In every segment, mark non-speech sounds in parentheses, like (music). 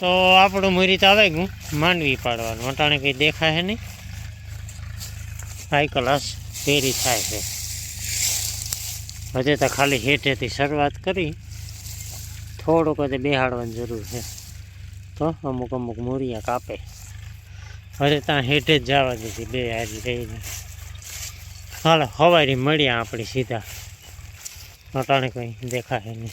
તો આપણું મુરીત આવે ગયું, માંડવી પાડવાનું. અટાણે કંઈ દેખાય નહીં. સાયકલ પેરી થાય છે. હજે તો ખાલી હેઠેથી શરૂઆત કરી. થોડુંક હજે બેહાડવાની જરૂર છે. તો અમુક અમુક મૂરિયા કાપે. હજે ત્યાં હેઠે જ જવા દીધી બે હારી લઈને હાલો હવારી મળ્યા આપણે સીધા. અટાણે કંઈ દેખાય નહીં.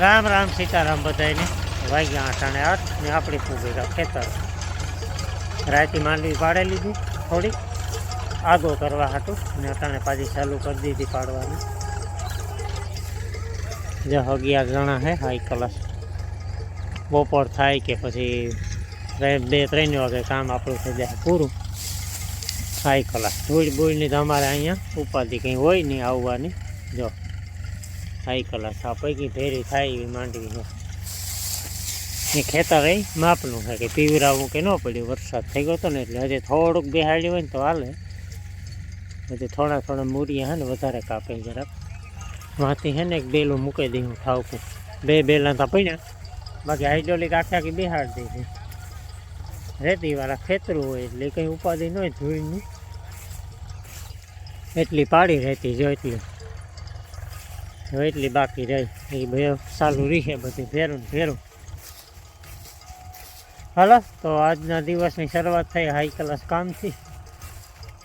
રામ રામ સીતારામ બધાને વાગ્યા આઠાણે આઠ ને આપણી પૂગેલા ખેતર. રાતી માંડવી પાડી લીધી થોડીક. આગો કરવા હતું ને અટાણે પાછી ચાલુ કરી દીધી પાડવાની. જે અગિયાર જણા હે, હાઈ ક્લાસ. બપોર થાય કે પછી બે ત્રણ વાગે કામ આપણું થઈ જાય પૂરું. High class. ધૂળ બૂળની તો અમારે અહીંયા ઉપાધિ કંઈ હોય નહીં આવવાની. જો કલાસ આ પૈકી ભેરી થાય એવી માંડવી છે. એ ખેતર એ માપનું છે કે પીવરાવું કે ન પડ્યું. વરસાદ થઈ ગયો હતો ને એટલે હજી થોડુંક બેહાડ્યું હોય ને તો હાલે. હજી થોડા થોડા મૂરિયા છે ને વધારે કાપે જરાક. વાંચી છે ને એક બેલું મૂકી દઉં ઠાવકું બે બેલા તો પડ્યા. બાકી હાઇડ્રોલિક આખી આખી બેહાડ દઈ છે રેતીવાળા ખેતરું હોય એટલે કંઈ ઉપાધિ ન હોય ધૂળની. એટલી પાડી રહેતી જો એટલી. હવે એટલી બાકી રહી. એ ભાઈ ચાલુ રહીશે બધી, ફેરું ફેરું. હાલો, તો આજના દિવસની શરૂઆત થઈ હાઈ ક્લાસ કામથી.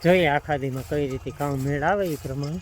જોઈએ આખા દીમાં કઈ રીતે કામ મેળ આવે એ પ્રમાણે.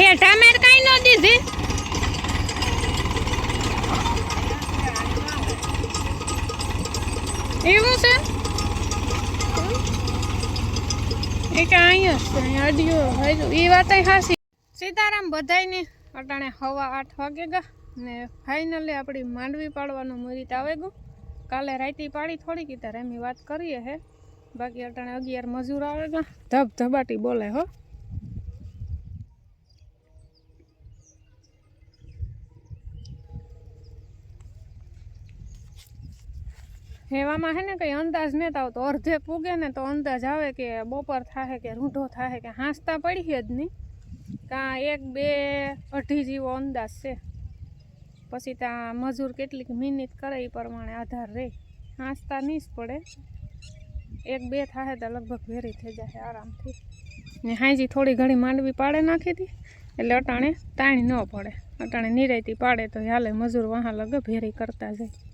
હેઠા મેર કઈ ન દીધી. એવું છે? એ કે અહીંયા અડિયો હાજુ એ વાત હાસી. સીતારામ બધાયને અટાણે હવા આઠ વાગે ગા ને ફાઇનલી આપણી માંડવી પાડવાનું મુહૂર્ત આવે ગયું કાલે રાતી પાડી થોડી કીધા એમની વાત કરીએ હે. બાકી અટાણે અગિયાર મજૂર આવે ગા. ધબ ધબાટી બોલે હો. હેવામાં હે ને કંઈ અંદાજ નહીં આવતો. અડધે પૂગે ને તો અંદાજ આવે કે બપોર થાય કે રૂંઢો થાય કે હાંસતા પડી જ નહીં કાં એક, બે, અઢી જેવો અંદાજ છે. પછી ત્યાં મજૂર કેટલીક મિનિટ કરે એ પ્રમાણે આધાર રહે હાંસતા નહીં જ પડે. એક, બે થાય તો લગભગ ભેરી થઈ જાય આરામથી. ને હાંજી થોડી ઘણી માંડવી પાડે નાખી હતી એટલે અટાણે તાણી ન પડે. અટાણે નિરાયતી પાડે તો હાલે મજૂર વહાં લગે ભેરી કરતા જાય.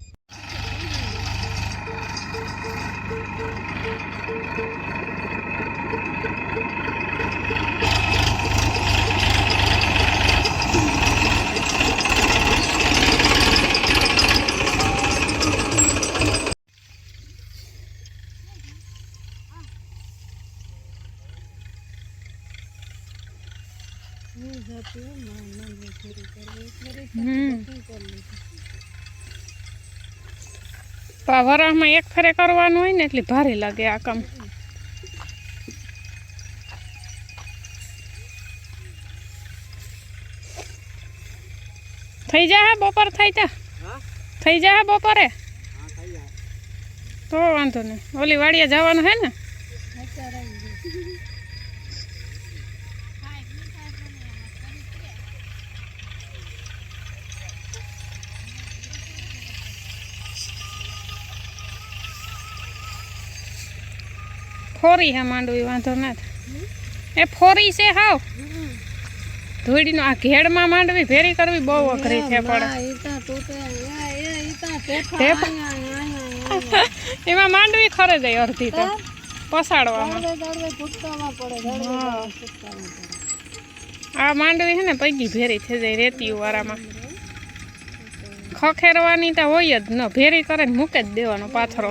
તો વરાહમાં એક ફરે કરવાનું હોય ને એટલે ભારે લાગે આ કામ. થઈ જા બપોર થઈ જા. થઈ જા બપોરે. તો વાંધો નહીં. ઓલી વાડિયા જવાનું હે ને? ફોરી હે માંડવી વાંધો ના થાય એ ફોરી છે હાવ. ધૂળીનો આ ઘેડમાં માંડવી ભેરી કરવી બહુ અઘરી છે પડે (laughs) એમાં માંડવી ખરે જાય અડધી તો. પસાડવામાં. આ માંડવી છે ને પૈકી ભેરી થઈ જાય રેતી વાળામાં ખખેરવાની તો હોય જ ન. ભેરી કરે ને મૂકે જ દેવાનો પાથરો.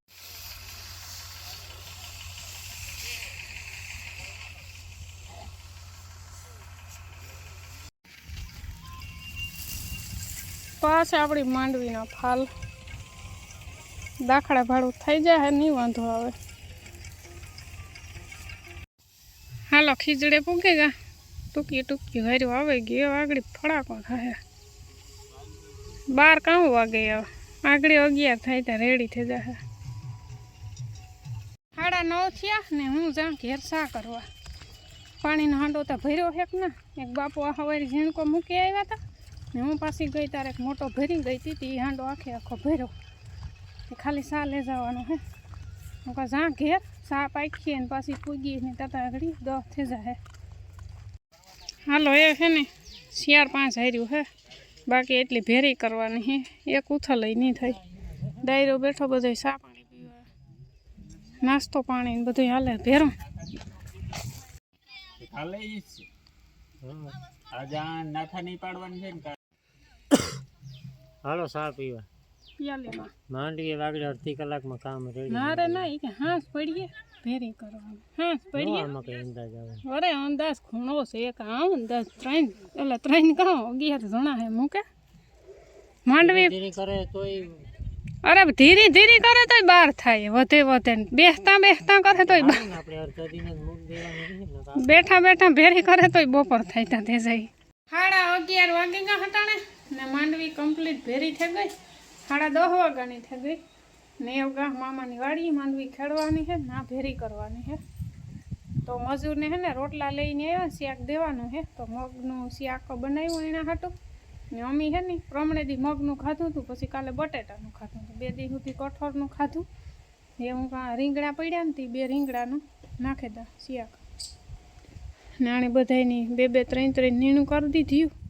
થાય પાછા આપણી માંડવીનો ફાલ. દાખલા ભાડું થઈ જાય નહીં વાંધો આવે. હાલો ખીચડે પૂગે ગયા ટૂંકી ટૂંકી હર્યું આવે ગયો, આગળ ફળાકો થાય બાર કાં વાગે આવે આગળ અગિયાર થાય ત્યાં રેડી થઈ જશે સાડા નવ થયા ને હું જાઉં ઘેર સા કરવા. પાણીનો હાંડો તો ભર્યો હેક ને. એક બાપુ આ હવારી ઝીણકો મૂકી આવ્યા હતા હું પાછી ગઈ એક મોટો ભરી ગઈ હતી એ હાંડો આખે આખો ભર્યો. ખાલી સા લઈ જવાનો હે. હું કહું, જા ઘેર, સા પાખીએ ને પાછી પૂગી ને તાતા આગળ દસ થઈ જાય હાલો, એ હે ને શિયાર પાંચ હાર્યું હે. બાકી એટલી ભેરી કરવાની હે. એક ઉથલઈ નહીં થઈ. ડાયરો બેઠો બધો સા પાણી પીવા. નાસ્તો પાણી ને બધું હાલે, ભેરો. હાલે. આજે નાથા નહીં પાડવાની છે ને. હાલો ચા પીવા? યાલીમાં માંડવી વાગડે અડધી કલાકમાં કામ રેડી ના રે ના ઈ કે હાંસ પડીએ ભેરી કરવાનું. હાંસ પડીએ. આમાં કઈ અંદાજ આવે. અરે અંદાજ ખૂણો છે એક આમ અંદાજ ત્રણ એટલે ત્રણ કાં અગિયાર જણા હે મૂકે માંડવી ધીરે કરે તોય અરે ધીરે ધીરે કરે તોય બાર થાય વધે વધે. ને બેસતા બેસતા કરે તોય બાર. ને આપણે અડધા દિને મૂક દેવાનું નથી ને કાં બેઠા બેઠા ભેરી કરે તોય બપોર થાય ત્યાં તે જાય સાડા અગિયાર વાગી ગયા હટાણે. ને માંડવી કમ્પ્લીટ ભેરી થઈ ગઈ. સાડા દસ વાગ્યાની થઈ ગઈ. ને એવું ગામ મામાની વાડી માંડવી ખેડવાની છે, ના ભેરી કરવાની છે. તો મજૂરને હે ને રોટલા લઈને આવ્યા, શાક દેવાનું છે. તો મગનું શાક બનાવ્યું એના હાટું. ને અમી હે ને પ્રમણે દી મગનું ખાધું હતું, પછી કાલે બટેટાનું ખાધું હતું. બે દી સુધી કઠોળનું ખાધું. એ હું કાં રીંગણા પડ્યા ને બે રીંગણાનું. નાખે દા શાક. નાણે બધાની બે બે ત્રણ ત્રણ નીણું કરી દીધું.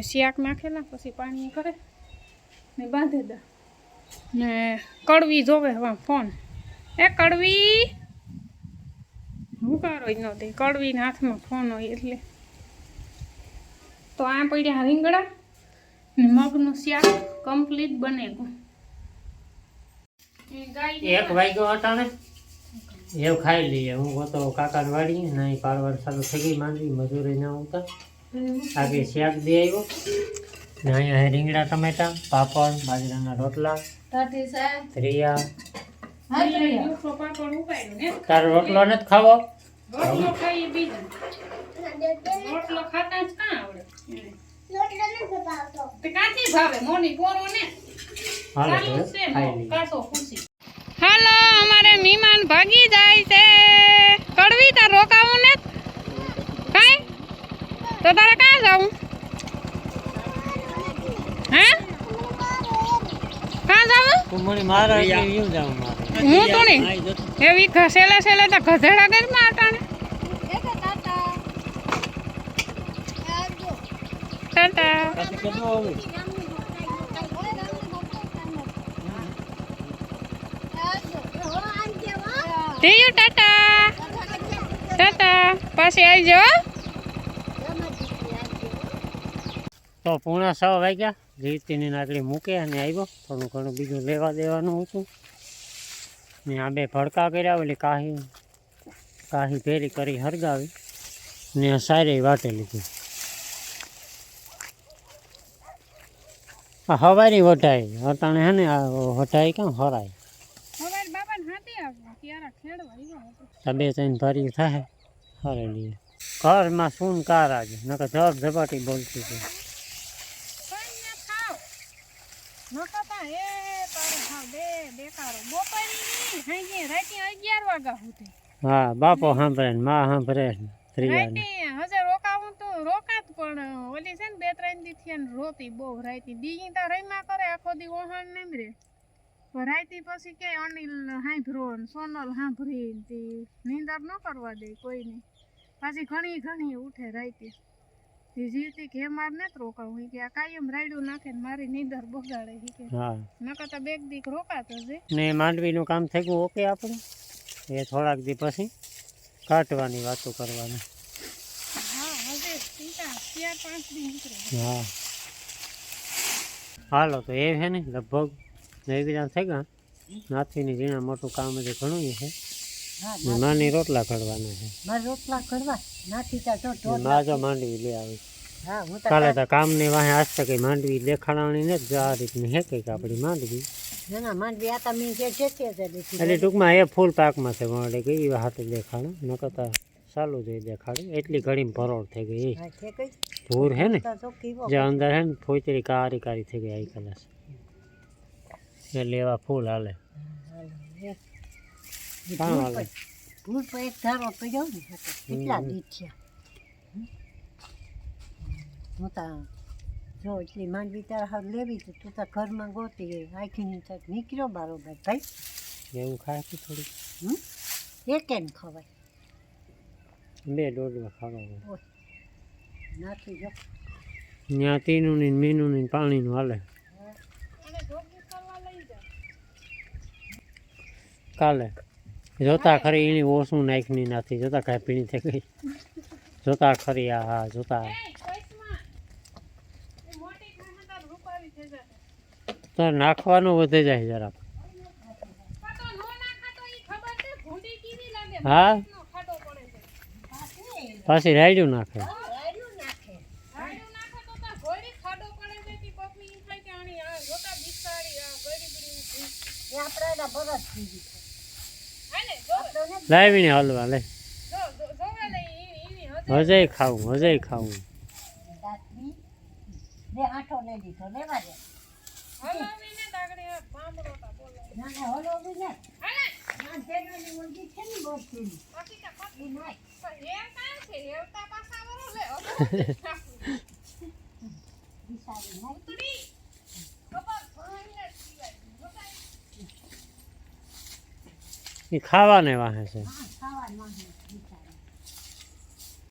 શાક નાખેલા પછી પાણી કરે ને બાંધે દા. ને કડવી જોવે હવે ફોન. એ કડવી! હું કરો જ ન દે, કડવીના હાથમાં ફોન હોય એટલે. તો આ પડ્યા રીંગણા ને મગનું શાક કમ્પ્લીટ બને એક વાગ્યો અટાણે. એવું ખાઈ લઈએ. હું તો કાકા વાડી નહીં પારવાર ચાલુ થઈ ગઈ માંડવી, મજૂરી ના આવતા. આગળ શાક દે આવ્યો ને અહીંયા રીંગણા ટમેટા પાપડ બાજરાના રોટલા ત્રિયા. તારો રોટલો નથી ખાવો? રોટલો ખાઈએ બીજું. રોટલો ખાતા જ કાં આવડે? તે કાંથી ભાવે? મોની પોરો ને? હાલો અમારે મીમાન ભાગી જાય છે. કડવી તાર રોકાવું તો તારે ક્યાં જાવું? હે? કાં જાવું? હું તો નહીં. એવી ઘસેલા સેલા તો ગધેડા કે માં અટાણે ટાટા પછી કેટલું Tata. ટીયુ ટાટા ટાટા પાછી આવજો હો. તો પૂણા છ વાગ્યા. જીવતીની નાગડી મૂકે અને આવ્યો થોડું ઘણું બીજું લેવા દેવાનું હતું. ને આ બે ભડકા કર્યા ઓલી કાહી કાહી ભેરી કરી હરગાવી ને આ સારી વાટે લીધી. આ હવારી વઢાઈ અટાણે હે ને આ વઢાઈ કેમ હરાય? હવે બાબાને હાથી આવ્યો ત્યારે ખેડવા આવ્યો હતો. આ બે ત્રણ ભરી થાય હરેલી. ઘરમાં શું કાર આજે નકર જબ ઝપાટી બોલતી હતી પણ ને ખાવ નકતા હે તારે હા બે બેકારો. બપોરની હાંજે રાતે 11 વાગ્યા સુધી. હા બાપો સાંભળે ને મા સાંભળે ને રાતે હજે રોકાવું તો રોકાત પણ ઓલી છે ને બે ત્રણ દી ને રોતી બહુ. રાતી દી તા રમ્યા કરે આખો દી ઓહણ નહીં રે. રાતી પછી કે અનિલ હાંભરો ને સોનલ હાંભરી ને નીંદર ન કરવા દે કોઈને. પાછી ઘણી ઘણી ઉઠે રાતે. જીવતી કે માર ને રોકાવું. કે આ કાયમ રાયડું નાખે ને મારી નીંદર બગાડે. કે હા. નકર તો બેગ દીક રોકાતો છે. ને માંડવીનું કામ થઈ ગયું ઓકે આપણે? એ થોડાક દી પછી કાટવાની વાતો કરવાની. હા હવે ચાર પાંચ હા. હાલો તો એ છે ને લગભગ થઈ ગયા નાથીની ઝીણા મોટું કામ હજી ઘણું છે. ને માની રોટલા ઘડવાના છે. મારે રોટલા કરવા નાથી તા જો ને ઢોર મા જો માંડવી લે આવી. હા હું તો કાલે તો કામની વાહે આજ તક માંડવી દેખાડાણી ને જ આ રીતની હે કંઈક આપણી માંડવી. ના ના માંડવી આતા મીન જે છે તે જ લીધી. એટલે ટૂંકમાં એ ફૂલ પાકમાં છે મળે ગઈ એ હાથે દેખાડે? ન કરતા ચાલુ જ દેખાડે. એટલી ઘડીમાં ભરોડ થઈ ગઈ એ. હા છે કઈ? ભૂર હે ને? તો જો કીવો. જે અંદર હે ને ફોતરી કારી કારી થઈ ગઈ આઈ કલર એટલે એવા ફૂલ હાલે. ભૂલ પર એક ધારો પડ્યો ને કેટલા હમ. છે? હું તો જો એટલી માંડવી તારા હાર લેવી તો તું તો ઘરમાં ગોતી આખી તક નીકળ્યો બારોબાર. ભાઈ એવું છે થોડી? હમ? એક એમ ખવાય? બે દોડવા ખાવા નાખી જો. ત્યાં તીનું ને મીનું ને પાણીનું હાલે. અને જોગી કરવા લઈ જા. કાલે. જોતા ખરી એની ઓછું નાખની નાથી જોતા કાંઈ પીણી થઈ ગઈ. જોતા ખરી આ હા જોતા. તો નાખવાનું વધે જાય જરા પાટો નો નાખાતો ઈ ખબર છે ભૂંડી હા? પછી ખાડો પડે પાછી રાયડું નાખે. રાયડું નાખે. રાયડું નાખે તો તાર ઘોડી ખાડો પડે છે તી પગની ઈ થાય કે આણી આ જોતા બિસાડી આ ગળી ગળી ઊભી. એ આપણા બરસ થઈ ગઈ લાવીને હલવા લે. જો જો- જોવે લે ઈ ઈની હજે. હજે ખાવું હજે ખાવું. દાંતની બે આંઠો લઈ લીધો લેવા દે હલાવીને દાગડી આ ભાંભળો તા બોલો ના ના હલો બી ને હાલે ના તેડવાની ઓલગી છે ને બોલતી બાકી તા પગ એ નાય પણ હેવતા છે હેવતા પાછા વરો લે અગર બિસારી નાય ઉતરી ખબર ભાઈને સિવાય જોતા એ ખાવાને વાહે છે.